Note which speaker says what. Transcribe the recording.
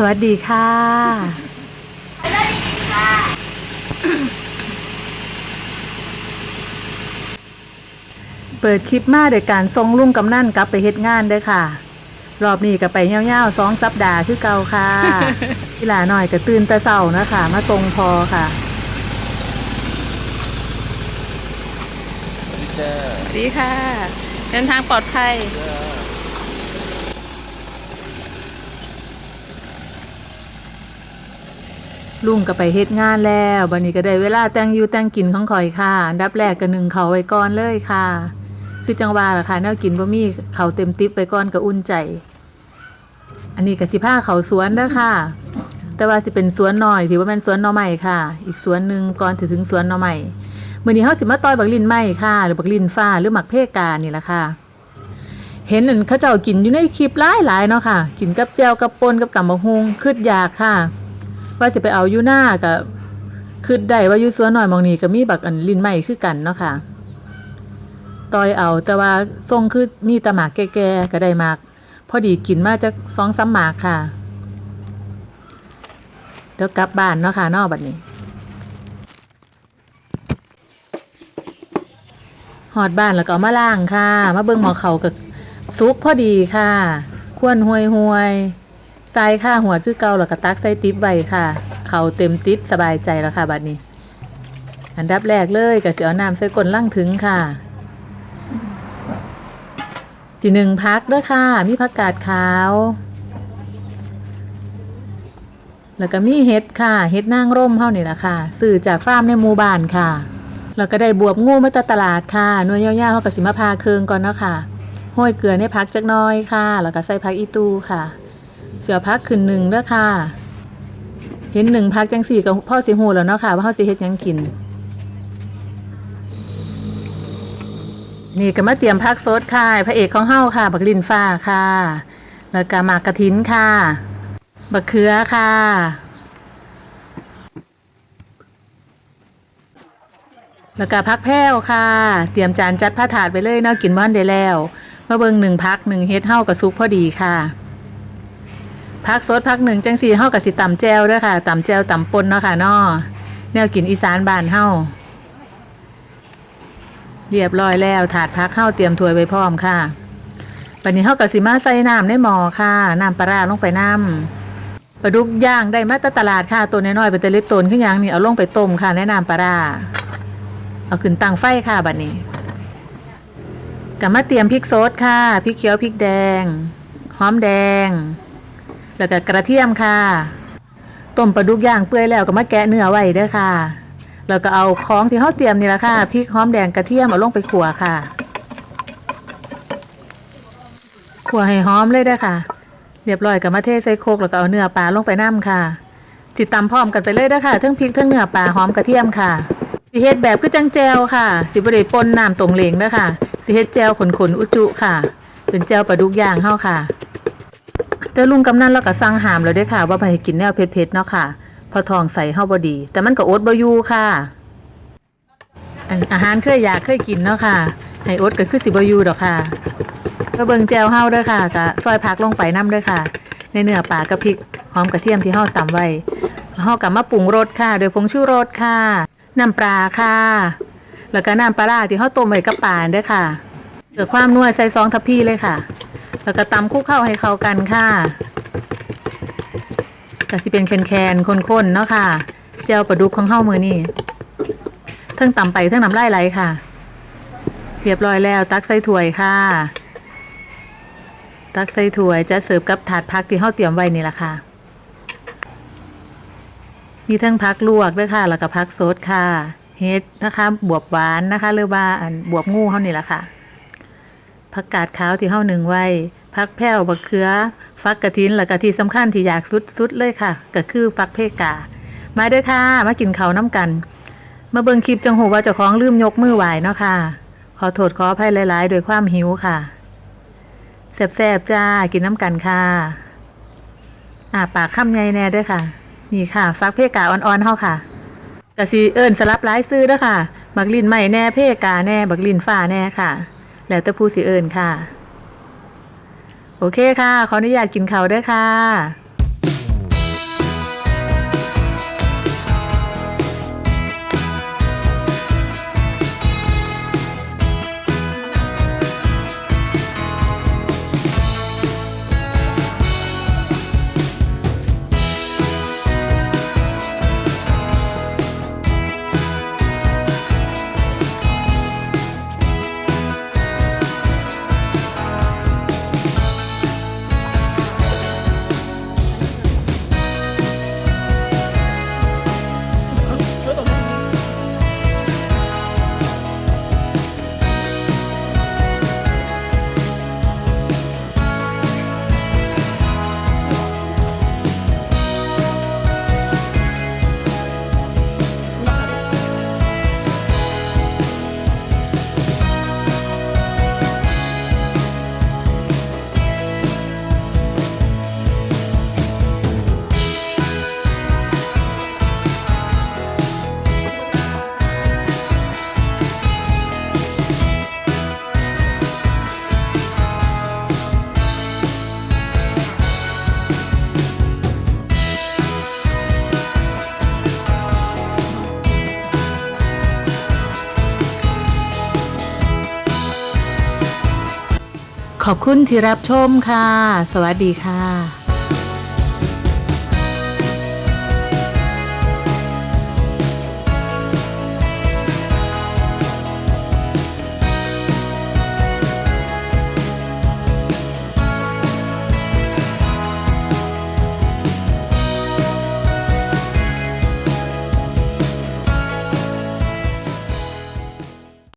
Speaker 1: สวัสดีค่ะ เปิดคลิปมาโดยการทรงลุงกำนั่นกลับไปเฮ็ดงานเด้อค่ะ รอบนี้ก็ไปเงี้ยวๆสองสัปดาห์คือเก่าค่ะอีหลาหน่อยก็ตื่นแต่เช้านะคะ มาทรงพอค่ะ
Speaker 2: จ้า
Speaker 3: สวัสดีค่ะ เดินทางปลอดภัย
Speaker 2: จ้า
Speaker 1: ลุงก็ไปเฮ็ดงานแล้วบัดนี้ก็ได้เวลาแต่งอยู่แต่งกินของข่อยค่ะ อันดับแรกก็นึ่งเขาไว้ก่อนเลยค่ะ คือจังหวะล่ะค่ะแนวกินบ่มีเขาเต็มติ๊บไปก่อนก็อุ่นใจ อันนี้ก็สิพาเขาสวนเด้อค่ะ แต่ว่าสิเป็นสวนหน้อยที่ว่าแม่นสวนหน่อไม้ค่ะ อีกสวนหนึ่งก่อนถึงถึงสวนหน่อไม้มื้อนี้เฮาสิมาต่อยบักลินไม้ค่ะ หรือบักลินฟ้าหรือหมักเพกานี่ล่ะค่ะ เห็นอันเขาเจ้ากินอยู่ในคลิปหลายๆเนาะค่ะ กินกับแจวกับปนกับกำบักฮุงคืดอยากค่ะ ว่าสิไปเอาอยู่หน้ากับคือได้ว่าอยู่สวนหน่อยมองนี้ก็มีบักอันลิ้นใหม่คือกันเนาะค่ะต่อยเอาแต่ว่าทรงคือมีตะหมากแก่ๆก็ได้มาก พอดีกินมาจากสองสามหมากค่ะ เดี๋ยวกลับบ้านเนาะค่ะนอกบัดนี้หอดบ้านแล้วก็มาล่างค่ะ มาเบิ่งหมอเขากับซุกพอดีค่ะ ควนห่วยห่วย ใส่ค่าหัวคือเก่าแล้วก็ตักใส่ติ๊บไว้ค่ะ เขาเต็มติ๊บสบายใจแล้วค่ะบัดนี้ อันดับแรกเลยก็สิเอาน้ำใส่ก้นล่างถึงค่ะสีหนึ่งพักเด้อค่ะ มีผักกาดขาว แล้วก็มีเห็ดค่ะ เห็ดนางร่มเฮานี่แหละค่ะซื้อจากฟาร์มในหมู่บ้านค่ะ แล้วก็ได้บวบงูมาจากตลาดค่ะนวยยาวๆเขาก็สิมาพาเคืองก่อนเนาะค่ะ ห้อยเกลือในพักจักน้อยค่ะ แล้วก็ใส่พักอีตูค่ะ เสือพักขึ้นหนึ่งด้อค่ะ เห็นหนึ่งพักจังสี่กับพ่อสิหูแล้วเนาะค่ะ ว่าเขาสิเฮ็ดยังกิน นี่ก็มาเตรียมพักสดค่ะ พระเอกของเฮาค่ะ บักลินฟ้าค่ะ แล้วก็หมากกระถินค่ะ บักเขือค่ะแล้วก็พักแพ้วค่ะ เตรียมจานจัดผ้าถาดไปเลยเนาะกินบ้านได้แล้ว มาเบิงหนึ่งพักหนึ่งเฮ็ดเฮากับซุปพอดีค่ะ พักสดพักหนึ่งจังสีเฮากับสิตำแจวเด้วยค่ะตำแจวตำปนเนาะค่ะนาะแนวกินอีสานบ้านเฮาเรียบร้อยแล้วถาดพักเฮาเตรียมถ้วยไว้พร้อมค่ะปันนี้เฮากับสิมาใส่น้ำในหมอค่ะ น้ำปลาลงไปน้ำปลาดุกย่างได้มาตตลาดค่ะ ตัวน้อยๆเป็นตะลิบตนขึ้นยังนี่เอาลงไปต้มค่ะในะนำปลาร้าเอาขึ้นตังไฟค่ะบัดนี้กลับมาเตรียมพริกสดค่ะ พริกเขียวพริกแดง หอมแดง แล้วก็กระเทียมค่ะต้มปลาดุกย่างเปื่อยแล้วก็มาแกะเนื้อไว้เด้อค่ะแล้วก็เอาของที่เขาเตรียมนี่แหละค่ะพริกหอมแดงกระเทียมเอาลงไปขัวค่ะขัวให้หอมเลยเด้ค่ะ เรียบร้อยกับมาเทใส่โคกแล้วก็เอาเนื้อปลาลงไปน้ำค่ะจิตตำพร้อมกันไปเลยเด้ค่ะทั้งพริกทั้งเนื้อปลาหอมกระเทียมค่ะสิเฮ็ดแบบคือจังแจวค่ะ สิบ่ได้ปนน้ำตรงเหลงเด้ค่ะสิเฮ็ดแจวขนๆอุจุค่ะ เป็นแจวปลาดุกย่างเฮาค่ะ แต่ลุงกำนันเราก็สั่งห้ามแล้วด้อค่ะ ว่าบ่ให้กินแนวเผ็ดๆเนาะค่ะ พอทองใส่เฮาบดี แต่มันก็อดบอยู่ค่ะ อาหารเคยอยากเคยกินเนาะค่ะให้อดก็คือสิบอยู่ดอกค่ะก็เบิงแจวเฮาด้อค่ะก็ซอยผักลงไปนํเด้อค่ะ ในเนื้อปลากับพริกหอมกระเทียมที่เฮาตำไว้เฮาก็มาปรุงรสค่ะ โดยผงชูรสค่ะน้ำปลาค่ะ แล้วก็น้ำปลาร้าที่เขาต้มไว้กับปลาด้วยค่ะเกิดความนัวใส่ซองทัพพี่เลยค่ะ แล้วก็ตำคลุกเข้าให้เข้ากันค่ะก็สิเป็นแคนๆข้นๆเนาะค่ะเจลปลาดุกของเฮ้ามือนี่ทั้งตำไปทั้งน้ำลายไหลค่ะ เรียบร้อยแล้วตักใส่ถ้วยค่ะ ตักใส่ถ้วยจะเสิร์ฟกับถาดพักที่เฮ้าเตรียมไว้นี่แหละค่ะ มีทั้งพักลวกด้วยค่ะ แล้วก็พักสดค่ะเฮ็ดนะคะ บวบหวานนะคะ หรือว่าบวบงูเฮานี่แหละค่ะ ผักกาดขาวที่เฮาหนึ่งไว้ผักแพ้วบักเขือฟักกระถินแล้วก็ที่สำคัญที่อยากสุดๆเลยค่ะ ก็คือฟักเพกา มาด้อค่ะ มากินข้าวน้ำกัน มาเบิ่งคลิปจังหูว่าเจ้าของลืมยกมือไหวเนาะค่ะ ขอโทษขออภัยหลายๆ โดวยความหิวค่ะแซ่บๆจ้ากินน้ำกันค่ะอ่าปากค่ำใหญ่แน่ด้วยค่ะ นี่ค่ะ ฟักเพกาอ่อนๆเฮาค่ะกะสิเอิ้นสลับหลายซื้อเด้อค่ะ บักลินใหม่แน่เพกาแน่ บักลินฟ้าแน่ค่ะ แล้วแต่ผู้สิเอิ้นค่ะ โอเคค่ะ ขออนุญาตกินเขาวด้วยค่ะ ขอบคุณที่รับชมค่ะ สวัสดีค่ะ